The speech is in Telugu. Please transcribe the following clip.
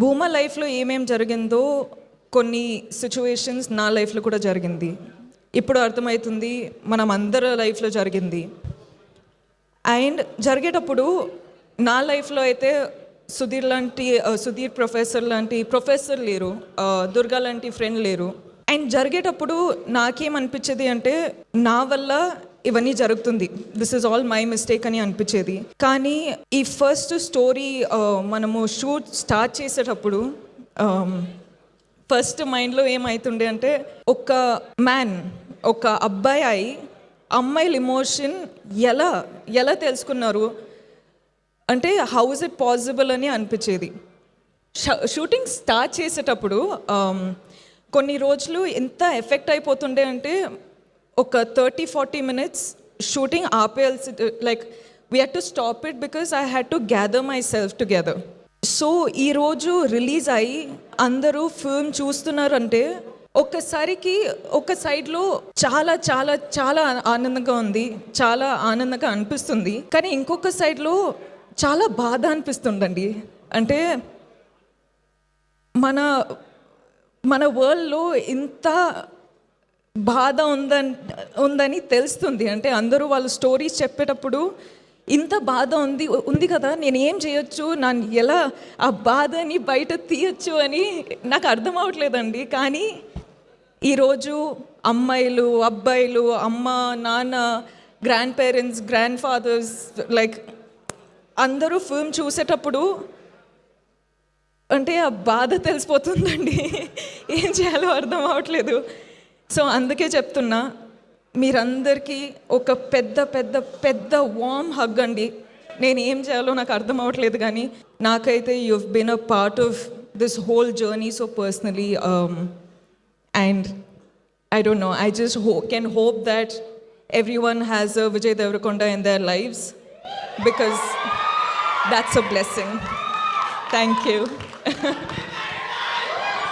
భూమా లైఫ్లో ఏమేం జరిగిందో కొన్ని సిచ్యువేషన్స్ నా లైఫ్లో కూడా జరిగింది. ఇప్పుడు అర్థమవుతుంది మనం అందరి లైఫ్లో జరిగింది. అండ్ జరిగేటప్పుడు నా లైఫ్లో అయితే సుధీర్ లాంటి సుధీర్ ప్రొఫెసర్ లాంటి ప్రొఫెసర్ లేరు దుర్గా లాంటి ఫ్రెండ్ లేరు. అండ్ జరిగేటప్పుడు నాకేమనిపించేది అంటే నా వల్ల ఇవన్నీ జరుగుతుంది. This is all my mistake అని అనిపించేది. కానీ ఈ ఫస్ట్ స్టోరీ uh, మనము షూట్ స్టార్ట్ చేసేటప్పుడు um, ఫస్ట్ మైండ్లో ఏమవుతుండే అంటే ఒక మ్యాన్ ఒక అబ్బాయి అయి అమ్మాయిల ఇమోషన్ ఎలా ఎలా తెలుసుకున్నారు? అంటే హౌ ఇస్ ఇట్ పాసిబుల్ అని అనిపించేది. ష- షూటింగ్ స్టార్ట్ చేసేటప్పుడు um, కొన్ని రోజులు ఎంత ఎఫెక్ట్ అయిపోతుండే అంటే ఒక thirty forty minutes shooting ఆపేయాల్సి like we had to stop it because I had to gather my self together so ఈరోజు రిలీజ్ అయ్యి అందరూ ఫిల్మ్ చూస్తున్నారంటే ఒక్కసారికి ఒక సైడ్లో చాలా చాలా చాలా ఆనందంగా ఉంది చాలా ఆనందంగా అనిపిస్తుంది. కానీ ఇంకొక సైడ్లో చాలా బాధ అనిపిస్తుందండి. అంటే మన మన వరల్డ్లో ఇంత బాధ ఉందని ఉందని తెలుస్తుంది. అంటే అందరూ వాళ్ళు స్టోరీస్ చెప్పేటప్పుడు ఇంత బాధ ఉంది ఉంది కదా నేను ఏం చేయొచ్చు? నన్ను ఎలా ఆ బాధని బయట తీయొచ్చు? అని నాకు అర్థం అవ్వట్లేదండి. కానీ ఈరోజు అమ్మాయిలు అబ్బాయిలు అమ్మ నాన్న grand parents grand fathers like అందరూ ఫిల్మ్ చూసేటప్పుడు అంటే ఆ బాధ తెలిసిపోతుందండి. ఏం చేయాలో అర్థం అవ్వట్లేదు. సో అందుకే చెప్తున్నా మీరందరికీ ఒక పెద్ద పెద్ద పెద్ద వామ్ హగ్ అండి. నేను ఏం చేయాలో నాకు అర్థం అవ్వట్లేదు కానీ నాకైతే you been a part of this whole journey so personally and I don't know I just ho can hope that every one has a Vijay Devarakonda in their lives because that's a blessing thank you